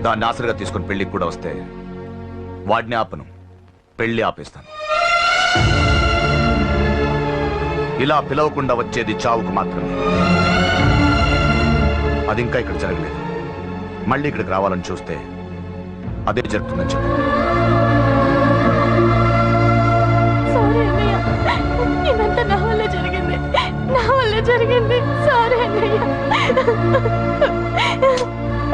దాన్ని ఆసరిగా తీసుకుని పెళ్ళికి కూడా వస్తే వాడిని ఆపను. పెళ్ళి ఆపేస్తాను. ఇలా పిలవకుండా వచ్చేది చావుకు మాత్రమే. అది ఇంకా ఇక్కడ జరగలేదు. మళ్ళీ ఇక్కడికి రావాలని చూస్తే అదే జరుగుతుందని చెప్పి. జరిగింది. నా వల్ల జరిగింది. సారీ అన్నయ్య.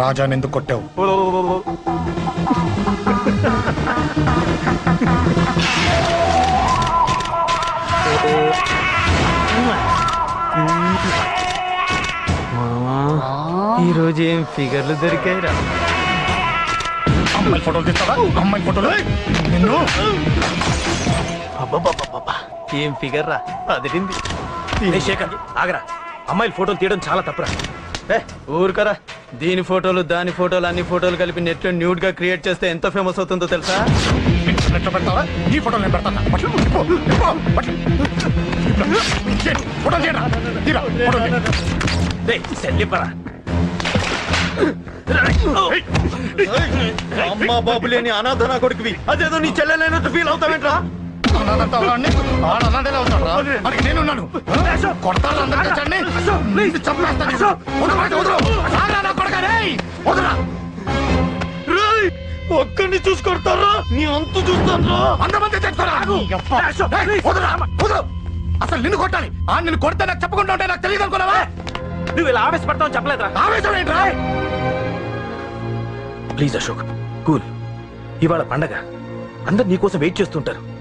రాజా ఎందుకు కొట్టావు? ఈ రోజు ఏం ఫిగర్లు దొరికాయిరా? అమ్మాయి ఫోటోలు తీస్తావా? అమ్మాయి ఫోటోలు? నిన్ను. ఏం ఫిగర్ రా అదిరింది శేఖర్ ఆగరా. అమ్మాయిల ఫోటోలు తీయడం చాలా తప్పురా. ఏ, ఊరుకరా. దీని ఫోటోలు దాని ఫోటోలు అన్ని ఫోటోలు కలిపి నెట్లో న్యూడ్గా క్రియేట్ చేస్తే ఎంత ఫేమస్ అవుతుందో తెలుసా పెడతావా నేను పెడతాను ఇప్పు, ఇప్పు. చేయండి, చేయరా తీరా సెల్లిపరా అమ్మా బాబు లేని అనాథ నా కొడుకువి అదేదో నీ చెల్లెలైనట్టు ఫీల్ అవుతావేంట్రా అనాథంతా వాడిని, వాడు అనాథలే అవుతాడురా. వాడికి నేనున్నాను. కొడతాను అందరికీ చండి. ఇది చంపేస్తాను నేను. వదరు, రేయ్. వదరురా. ఒక్కడిని చూసుకొడతారా నీ అంతు చూస్తాను అంతమంది తెచ్చుకోరా. యప్ప. రేయ్, వదరురా, వదరు. అసలు నిన్ను కొట్టాలి ఆ నిన్ను కొడితే నాకు చెప్పకుండా ఉంటే నాకు తెలియదు అనుకున్నావా నువ్వు ఇలా ఆవేశపడతావు చెప్పలేదురా ఆవేశం ఏంట్రా ప్లీజ్ అశోక్ కూల్ ఇవాళ పండగ అందరు నీకోసం వెయిట్ చేస్తుంటారు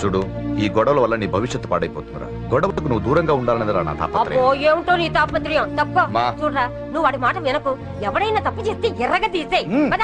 చూడు ఈ గొడవల వల్ల నీ భవిష్యత్తు పాడైపోతుందిరా గొడవకు నువ్వు దూరంగా ఉండాలనేదిరా నా అబ్బో తాపత్రయం ఏమిటో నీ తాపత్రయం తప్ప మా. చూడరా నువ్వు వాడి మాట వినకు ఎవడైనా తప్పు చేస్తే ఎర్రగా తీసేయ్. పద.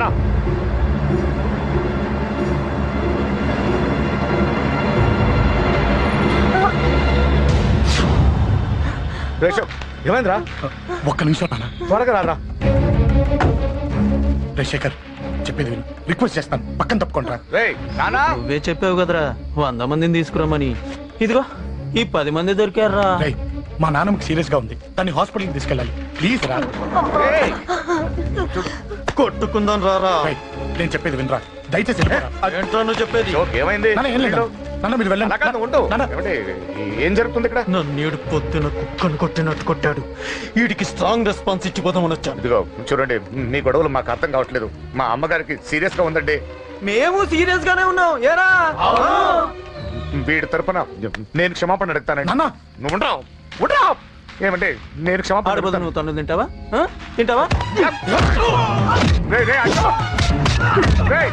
రేయ్, రేషం ఏమైందిరా? ఒక్క నిమిషం నాన్న. త్వరగా రారా. రే శేఖర్ చెప్పేది విను. రిక్వెస్ట్ చేస్తాను. పక్కన తప్పుకుంటారా రే. నానా? నువ్వే చెప్పావు కదరా. వంద మందిని తీసుకురమ్మని. ఇదిగో ఈ పది మంది దొరికారా రే మా నాన్నకి సీరియస్గా ఉంది. దాన్ని హాస్పిటల్కి తీసుకెళ్ళాలి. ప్లీజ్ రా. ఏయ్, కొట్టుకుందాం రారా. రేయ్, నేను చెప్పేది వినరా. దయచేసి వెళ్ళిపోరా. ఏంట్రా నువ్వు చెప్పేది? ఏమైంది? నాన్న ఏం లేదు. నాన్న మీరు వెళ్ళండి. ఉండు. నాన్న. ఏం జరుగుతుంది ఇక్కడ? నన్నేడు పొద్దున కుక్కను కొట్టినట్టు కొట్టాడు. వీడికి స్ట్రాంగ్ రెస్పాన్స్ ఇచ్చిపోదామని వచ్చాను ఇదిగో చూడండి మీ గొడవలు మాకు అర్థం కావట్లేదు. మా అమ్మగారికి సీరియస్గా ఉందండి. మేము సీరియస్ గానే ఉన్నాం. ఏరా? వీడి తరపున నేను క్షమాపణ అడుగుతానండి. నాన్న. నువ్వు ఉండరావు ఉండరావు ఏమంటే నేను క్షమాపణ. నువ్వు తను తింటావా ఆ? తింటావా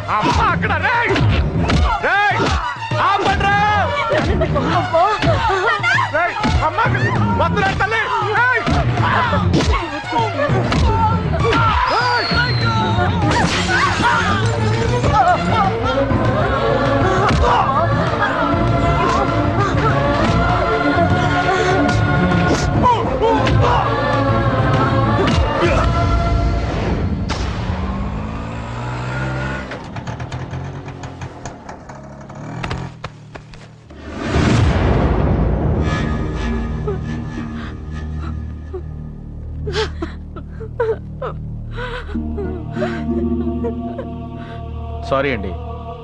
అమ్మ అక్కడ, రేయ్. రేయ్, ఆపండ్రా. రేయ్, అమ్మ అక్కడ. వద్దురా తల్లి. రేయ్.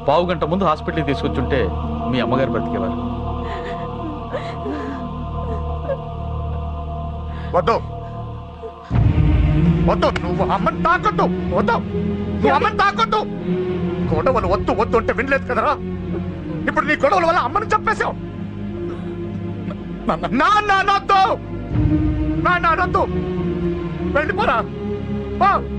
పావు గంట ముందు హాస్పిటల్కి తీసుకొచ్చుంటే మీ అమ్మగారు బ్రతికేవారు. వద్దు. వద్దు నువ్వు అమ్మని తాకొద్దు. వద్దు. నువ్వు అమ్మని తాకొద్దు. గొడవలు వద్దు వద్దు అంటే వినలేదు కదరా? ఇప్పుడు నీ గొడవల వల్ల అమ్మని చెప్పేశావు నాన్న. నాన్న అనొద్దు నాన్న అనొద్దు వెళ్ళిపోరా. పో.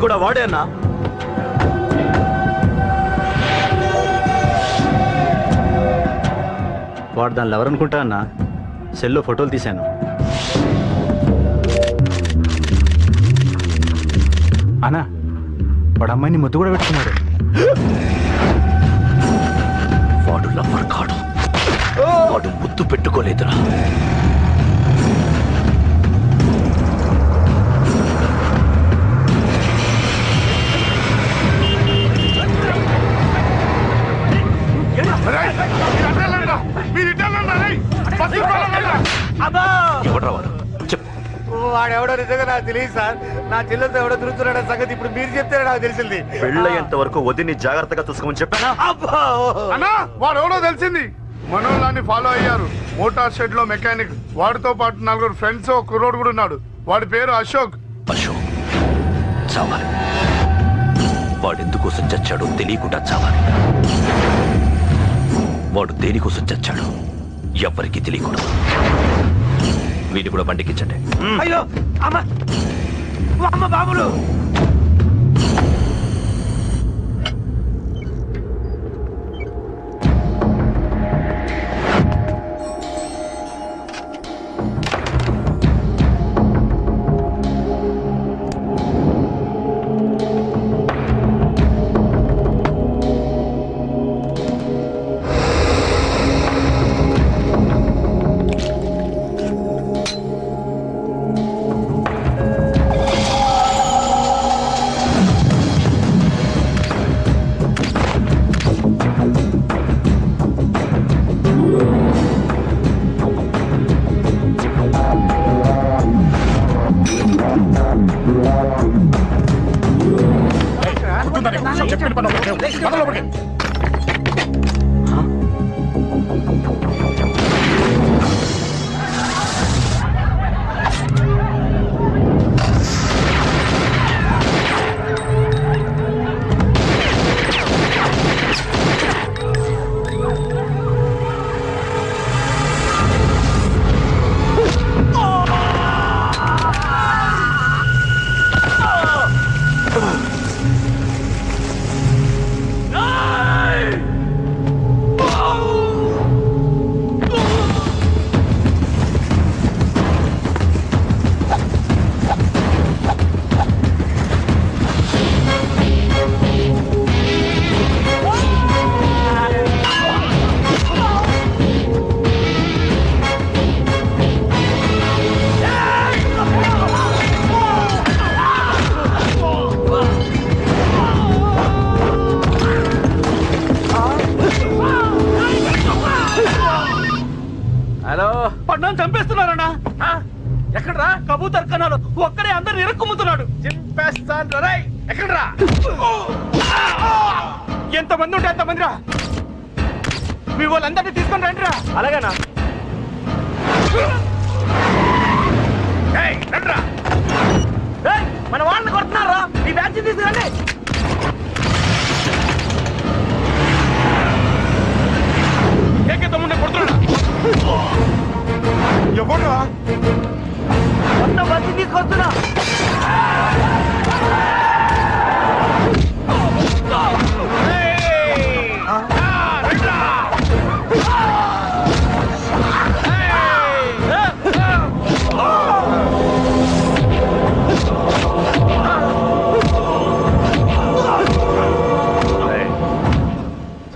కొట్టింది కూడా వాడే అన్నా? వాడు దానిలో ఎవరనుకుంటా అన్న? సెల్లో ఫోటోలు తీశాను. అన్నా వాడు అమ్మాయిని ముద్దు కూడా పెట్టుకున్నాడు. వాడు లవ్వర్ కాడు. వాడు ముద్దు పెట్టుకోలేదురా. నాకు తెలియదు సార్. నా చెల్లెలతో ఎవడో తిరుగుతున్నాడు సంగతి ఇప్పుడు మీరు చెప్తే నాకు తెలిసింది. పెళ్ళయ్యేంత వరకు వదిని జాగ్రత్తగా చూసుకోమని చెప్పానా? అబ్బా! అన్నా వాడు ఎవడో తెలిసింది. మనోళ్ళని ఫాలో అయ్యారు. మోటార్ షెడ్లో మెకానిక్ వాడితో పాటు నలుగురు ఫ్రెండ్స్ ఒక కుర్రోడు కూడా ఉన్నాడు. వాడి పేరు అశోక్. అశోక్ చావాలి. వాడెందుకోసం చచ్చాడో తెలియకుండా చావాలి. వాడు దేనికోసం చచ్చాడో ఎవ్వరికీ తెలియకూడదు. వీటి కూడా బండికించండి అయ్యో అమ్మ అమ్మ బాబులు!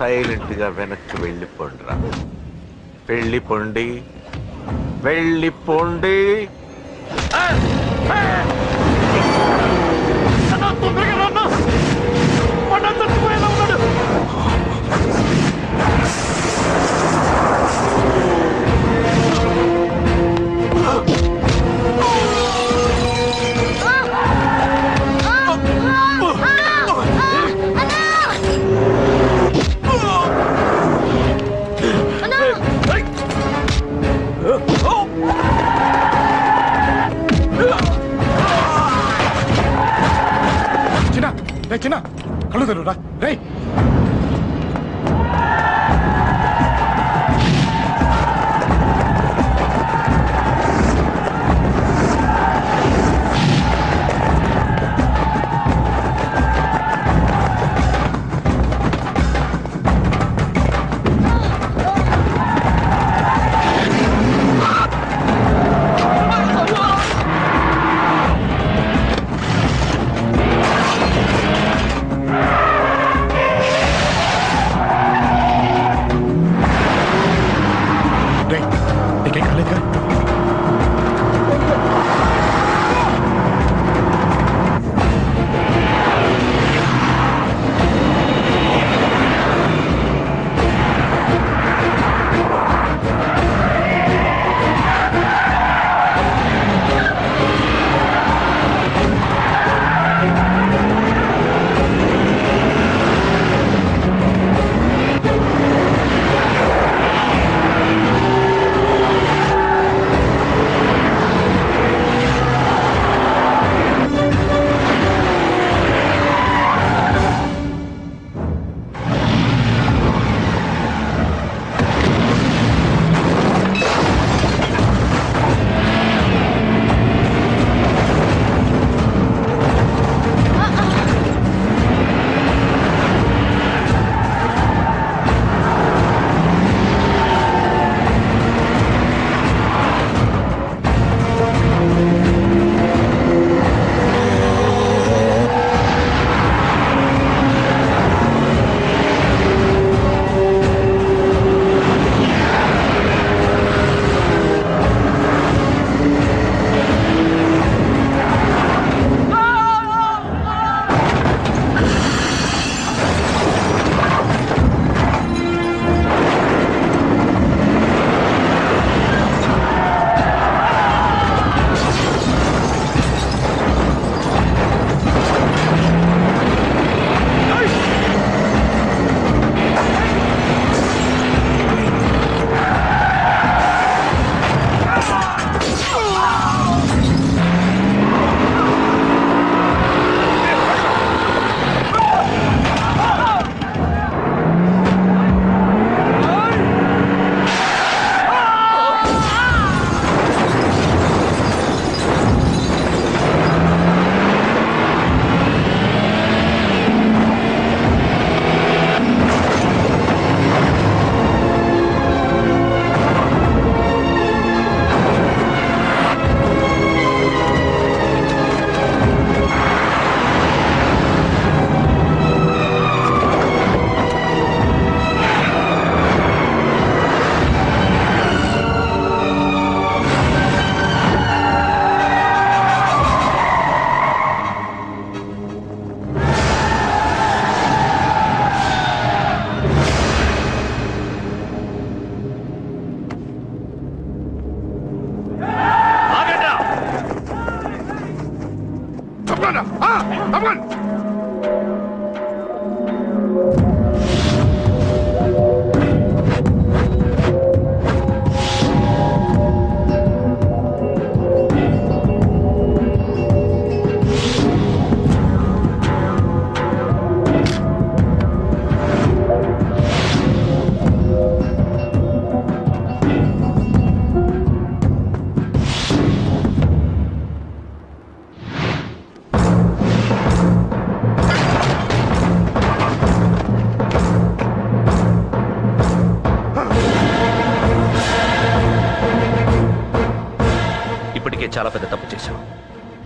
సైలెంట్గా వెనక్కి వెళ్ళిపోండిరా. వెళ్ళిపోండి. వెళ్ళిపోండి. రే చిన్న కళ్ళు తెరురా రే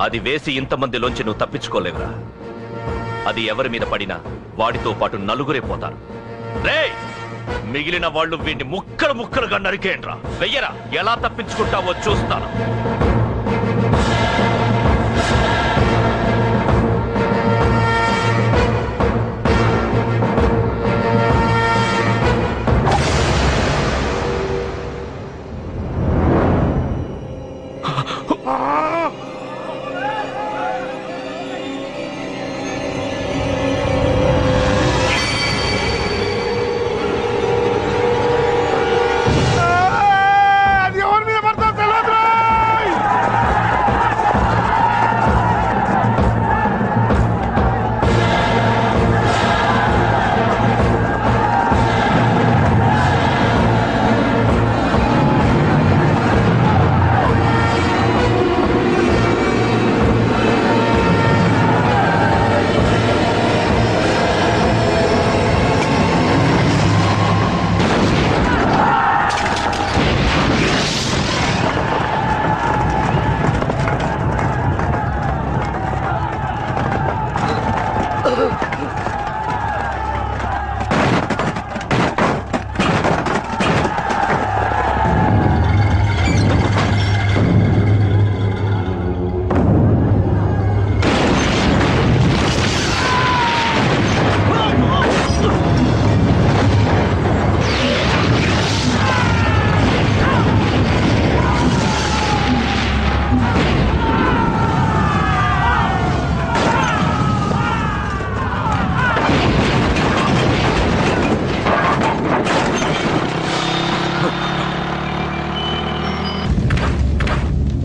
అది వేసి ఇంతమందిలోంచి నువ్వు తప్పించుకోలేవురా. అది ఎవరి మీద పడినా వాడితో పాటు నలుగురే పోతారు. రేయ్! మిగిలిన వాళ్ళు వీడిని ముక్కలు ముక్కలుగా నరికేంట్రా వెయ్యరా. ఎలా తప్పించుకుంటావో చూస్తాను.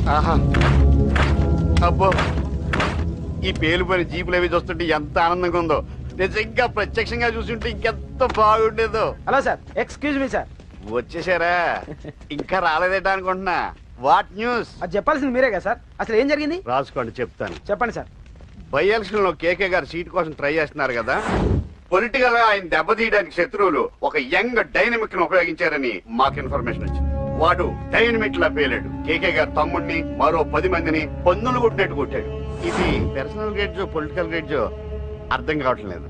ఆహా. అబ్బో ఈ పేలిపోయిన జీపులు అవి చూస్తుంటే ఎంత ఆనందంగా ఉందో. నిజంగా ప్రత్యక్షంగా చూస్తుంటే ఇంకెంత బాగుండేదో. Hello sir excuse me sir. వచ్చేసారా? ఇంకా రాలేదేటా అనుకుంటున్నా. What news? అది చెప్పాల్సింది మీరే కదా సార్. అసలు ఏం జరిగింది? రాసుకోండి చెప్తాను. చెప్పండి సార్. బై ఎలక్షన్లో కేకే గారు సీట్ కోసం ట్రై చేస్తున్నారు కదా. పొలిటికల్గా ఆయన దెబ్బతీయడానికి శత్రువులు ఒక యంగ్ డైనమిక్ను ఉపయోగించారని మాకు ఇన్ఫర్మేషన్ వచ్చింది. వాడు డైనమిట్ లా పేలాడు. కేకే గారు తమ్ముడిని మరో పది మందిని పన్నులు కొట్టినట్టు కొట్టాడు. ఇది పర్సనల్ గ్రేడ్జో పొలిటికల్ గ్రేడ్జో అర్థం కావట్లేదు.